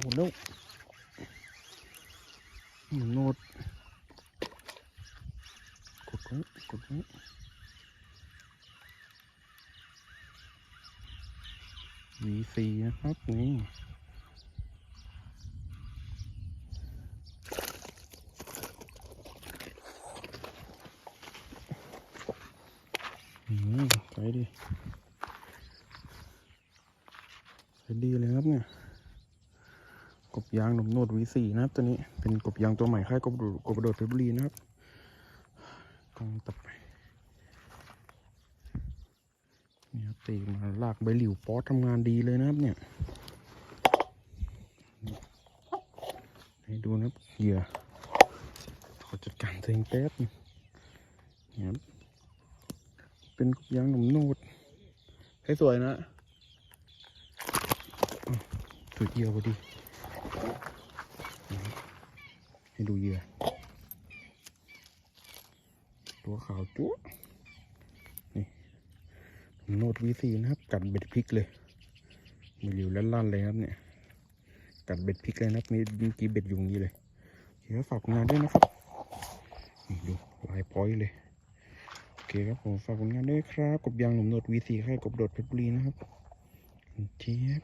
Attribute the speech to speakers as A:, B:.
A: โอ้โหแล้วหนโนดกดไว้กดไว้วีซีนะครับนี่อืมใส่ดีใส่ดีเลยครับเนี่ย กบยางหนุ่มโนดวีสี่นะครับ ตัวนี้เป็นกบยางตัวใหม่ค่ายกบโดดกบโดดเพชรบุรีนะครับกองตับไปนี่ครับตีมาลากใบหลิวป๊อตทำงานดีเลยนะครับ เนี่ยให้ดูนะครับเหยื่อขอจัดการตัวเองแป๊บนี่ครับเป็นกบยางหนุ่มโนดให้สวยนะอ้าวสุดเยี่ยวพอดี ให้ดูเหยื่อ ตัวขาวจั๊นี่โนดวีซีนะครับ กัดเบ็ดพริกเลยมีหลิวลั่นๆเลยครับเนี่ย กัดเบ็ดพริกเลยนะครับมีมื่อกี้เบ็ดอยู่งนี้เลยเคครับฝากงานด้วยนะครับนี่ดูลายพอยต์เลยโอเคครับผมฝากผลงานด้วยครับ กบยางหนุ่มโนดวีซีค่ายกบโดดเพชรบุรีนะครับเจี๊ยบ